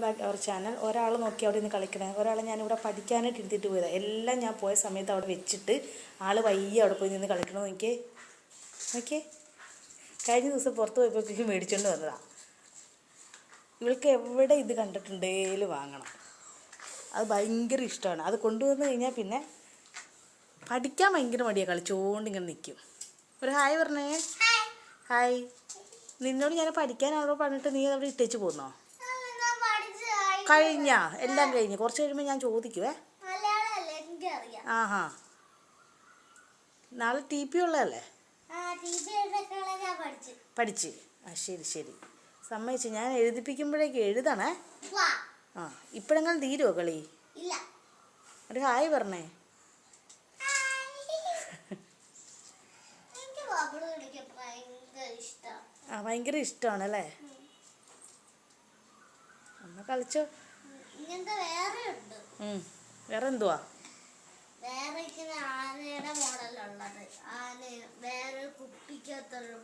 Back our channel ഒരാൾ നോക്കി അവിടെ നിന്ന് കളിക്കണേ. ഒരാളെ ഞാനിവിടെ പഠിക്കാനായിട്ട് എടുത്തിട്ട് പോയതാണ് എല്ലാം ഞാൻ പോയ സമയത്ത് അവിടെ വെച്ചിട്ട് ആൾ വയ്യ അവിടെ പോയി നിന്ന് കളിക്കണോ നോക്കിയേ. നോക്കിയേ. കഴിഞ്ഞ ദിവസം പുറത്ത് പോയപ്പോഴേക്കും മേടിച്ചുകൊണ്ട് വന്നതാണ് ഇവൾക്ക് എവിടെ ഇത് കണ്ടിട്ടുണ്ടേലും വാങ്ങണം. അത് ഭയങ്കര ഇഷ്ടമാണ്. അത് കൊണ്ടുവന്ന് കഴിഞ്ഞാൽ പിന്നെ പഠിക്കാൻ ഭയങ്കര മടിയാണ് കളിച്ചുകൊണ്ട് ഇങ്ങനെ നിൽക്കും ഒരു ഹായ് പറഞ്ഞേ. ഹായ്. നിന്നോട് ഞാൻ പഠിക്കാൻ പഠിക്കാനാണോ പറഞ്ഞിട്ട് നീ അവിടെ ഇട്ടേച്ച് പോന്നോ? കഴിഞ്ഞാ? എല്ലാം കഴിഞ്ഞ്. കുറച്ച് കഴിയുമ്പോൾ ഞാൻ ചോദിക്കുവേ. ആഹാ. നാളെ ടി പി ഉള്ളതല്ലേ? പഠിച്ചു. ആ ശരി ശരി. സമ്മതിച്ച്. ഞാൻ എഴുതിപ്പിക്കുമ്പോഴേക്ക് എഴുതണേ. ആ ഇപ്പോഴെങ്ങനെ തീരുമോ കളി? ഒരു ഹായ് പറഞ്ഞേ. ആ ഭയങ്കര ഇഷ്ടമാണല്ലേ ഒന്ന് കളിച്ചോ. വേറെ എന്തുവാ? വേറെ ആനയുടെ മോഡലുള്ളത് ആന വേറെ കുപ്പിക്കകത്തൊരു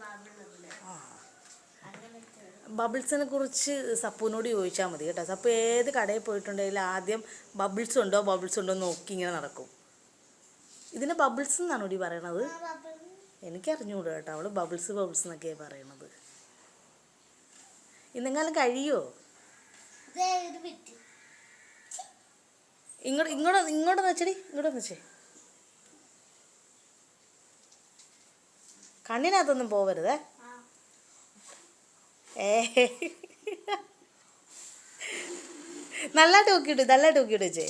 ബബിൾസിനെ കുറിച്ച് സപ്പുവിനോട് ചോദിച്ചാൽ മതി കേട്ടോ. സപ്പു ഏത് കടയിൽ പോയിട്ടുണ്ടെങ്കിലും ആദ്യം ബബിൾസ് ഉണ്ടോ ബബിൾസ് ഉണ്ടോ നോക്കി ഇങ്ങനെ നടക്കും. ഇതിന് ബബിൾസ് എന്നാണ് ഓടി പറയണത്? എനിക്കറിഞ്ഞൂടാ കേട്ടോ. അവൾ ബബിൾസ് ബബിൾസ് എന്നൊക്കെയാണ് പറയണത്. ഇന്നെങ്ങാനും കഴിയോ? ഇങ്ങോട്ട് ഇങ്ങോട്ട് ഇങ്ങോട്ട് വെച്ചടി ഇങ്ങോട്ട് വെച്ചേ. കണ്ണിനകത്തൊന്നും പോവരുതേ. ഏ. നല്ലതായിട്ട് നോക്കിയിട്ട് നല്ലതായിട്ട് നോക്കിയിട്ട് വെച്ചേ.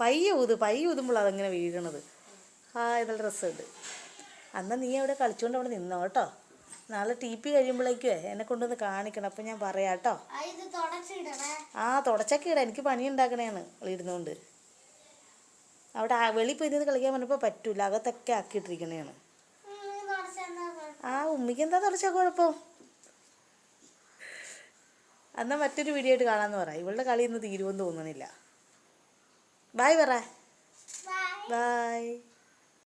പയ്യ ഊത് പയ്യ ഊതുമ്പോൾ അതങ്ങനെ വീഴണത്. ആ നല്ല രസമുണ്ട്. അന്ന് നീ അവിടെ കളിച്ചുകൊണ്ട് അവിടെ നിന്നോ കേട്ടോ. നാളെ ടി പി കഴിയുമ്പോഴേക്കുവേ എന്നെ കൊണ്ടുവന്ന് കാണിക്കണം. അപ്പം ഞാൻ പറയാം കേട്ടോ. ആ, തുടച്ചൊക്കെ ഇടാം. എനിക്ക് പണി ഉണ്ടാക്കണേന്ന് ഇരുന്നുകൊണ്ട് അവിടെ വെളി പോയി നിന്ന് കളിക്കാൻ പറഞ്ഞപ്പോൾ പറ്റൂല. അകത്തൊക്കെ കുഴപ്പം. ആ ഉമ്മിക്ക് എന്താ തുടച്ച കുഴപ്പം? എന്നാൽ മറ്റൊരു വീഡിയോ ആയിട്ട് കാണാമെന്ന് പറ. ഇവളുടെ കളി ഇന്ന് തീരുമെന്ന് തോന്നണില്ല. ബായ് പറ. ബായ്